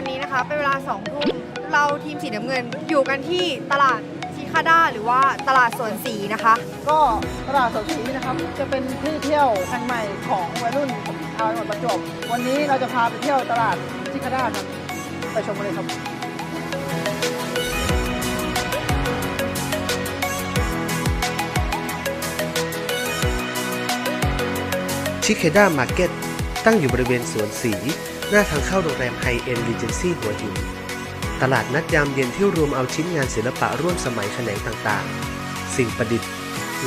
อนนี้นะคะ เป็นเวลา2ทุ่มเราทีมสีน้ำเงิน อยู่กันที่ตลาดชิคาด้าหรือว่าตลาดสวนสีนะคะ ก็ตลาดสดศรีนะครับ จะเป็นที่เที่ยวแห่งใหม่ของวัยรุ่นชาวจังหวัดประจวบวันนี้เราจะพาไปเที่ยวตลาดชิคาด้าครับไปชมกันเลยครับชิเคด้ามาร์เก็ตตั้งอยู่บริเวณสวนสี หน้าทางเข้าโรงแรมไฮเอ็นรีเจนซี่หัวหิน ตลาดนัดยามเย็นที่รวมเอาชิ้นงานศิลปะร่วมสมัยแขนงต่างๆ สิ่งประดิษฐ์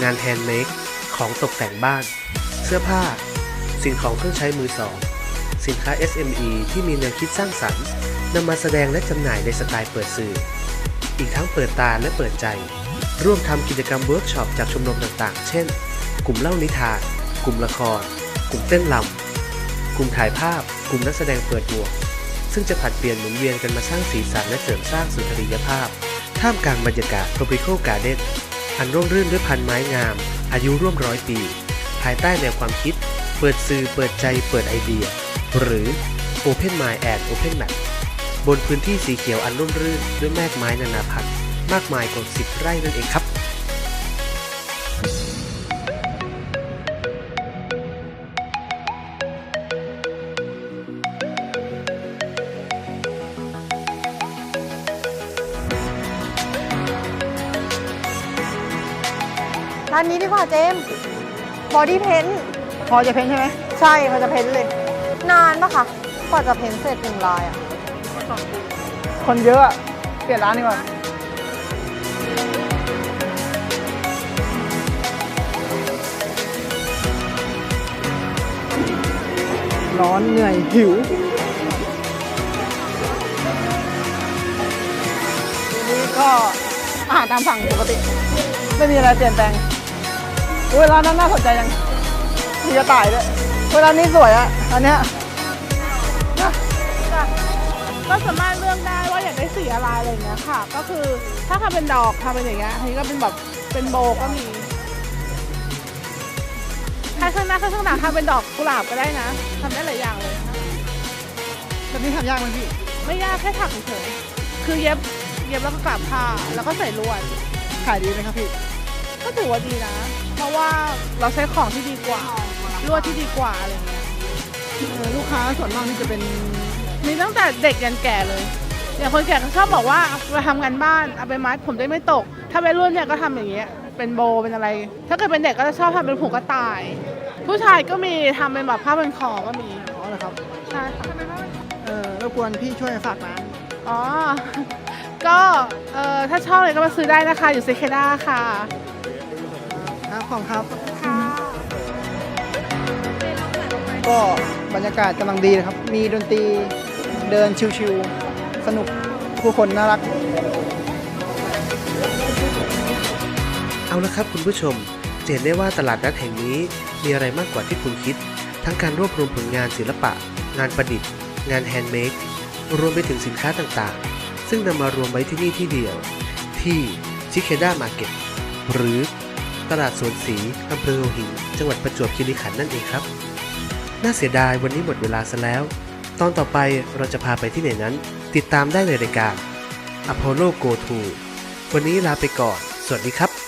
งานแฮนด์เมดของตกแต่งบ้าน เสื้อผ้า สิ่งของเครื่องใช้มือสอง สินค้า SME ที่มีแนวคิดสร้างสรรค์นำมาแสดงและจำหน่ายในสไตล์เปิดสื่อ อีกทั้งเปิดตาและเปิดใจ ร่วมทำกิจกรรมเวิร์กช็อปจากชมรมต่างๆ เช่น กลุ่มเล่านิทาน กลุ่มละคร กลุ่มเต้นรำกลุ่มถ่ายภาพ ลุ่มนักแสดงเปิดหมวก ซึ่งจะผัดเปลี่ยนหมุนเวียนกันมาสร้างสีสันและเสริมสร้างสุนทรียภาพ ท่ามกลางบรรยากาศ tropical garden อันร่มรื่นด้วยพันไม้งาม อายุร่วมร้อยปี ภายใต้แนวความคิด เปิดสื่อเปิดใจเปิดไอเดีย หรือ Open Mind and Open Map บนพื้นที่สีเขียวอันร่มรื่นด้วยแมกไม้นานาพันธุ์มากมายกว่า10ไร่นั่นเองครับ ร้านนี้ดีกว่าเจมบอดี้เพนพอจะเพ้นใช่ไหมใช่เขาจะเพ้นเลย นานปะคะกว่าจะเพ้นเสร็จหนึ่งลายอะคนเยอะอะเปลี่ยนร้านดีกว่าร้อนเหนื่อยหิวทีนี้ก็อาหารตามสั่งปกติ ไม่มีอะไรเปลี่ยนแปลง เวลานนั้นน่าสนใจจังมีกระต่ายด้วยเวลานนี้สวยอะอันเนี้ยนะก็สามารถเลือกได้ว่าอยากได้สีอะไรอะไรอย่างเงี้ยค่ะ ก็คือถ้าทำเป็นดอกทำเป็นอย่างเงี้ยอันนี้ก็เป็นแบบเป็นโบก็มี ถ้าข้างหน้าข้างหลังทำเป็นดอกกุหลาบก็ได้นะทำได้หลายอย่างเลยแบบนี้ทำยากไหมพี่ ไม่ยากแค่ถักเฉยๆคือเย็บเย็บแล้วก็กลับผ้าแล้วก็ใส่ลวดขายดีไหมครับพี่ ก็ถือว่าดีนะเพ ราะว่าเราใช้ของที่ดีกว่าลวดที่ดีกว่าอะไรอย่างเงี้ยเอ่อลูกค้าส่วนมากนี่จะเป็นมีตั้งแต่เด็กยันแก่เลยอย่างคนแก่ก็ชอบบอกว่าไปทำงานบ้านเอาไปมัดผมได้ไม่ตก ถ้าเป็นรุ่นเนี่ยก็ทำอย่างเงี้ยเป็นโบเป็นอะไร ถ้าเกิดเป็นเด็กก็จะชอบทำเป็นผูกกระต่าย ผู้ชายก็มีทำเป็นแบบผ้าเป็นคอก็มีอ๋อเหรอครับใช่ค่ะเอ่อรบกวนพี่ช่วยฝากร้านอ๋อก็เอ่อถ้าชอบเลยก็มาซื้อได้นะคะอยู่เซเคด้าค่ะ ครับขอบคุณครับค่ะก็บรรยากาศกำลังดีนะครับ มีดนตรีเดินชิวๆ สนุกผู้คนน่ารัก เอาละครับคุณผู้ชมจะเห็นได้ว่าตลาดนัดแห่งนี้มีอะไรมากกว่าที่คุณคิด ทั้งการรวบรวมผลงานศิลปะ งานประดิษฐ์ งานแฮนด์เมดรวมไปถึงสินค้าต่างๆ ซึ่งนำมารวมไว้ที่นี่ที่เดียว ที่ชิเคด้ามาร์เก็ตหรือ ตลาดสวนสีอำเภอหัวหิน จังหวัดประจวบคีรีขันธ์นั่นเองครับ น่าเสียดายวันนี้หมดเวลาซะแล้ว ตอนต่อไปเราจะพาไปที่ไหนนั้น ติดตามได้ในรายการ Apollo Go To วันนี้ลาไปก่อน สวัสดีครับ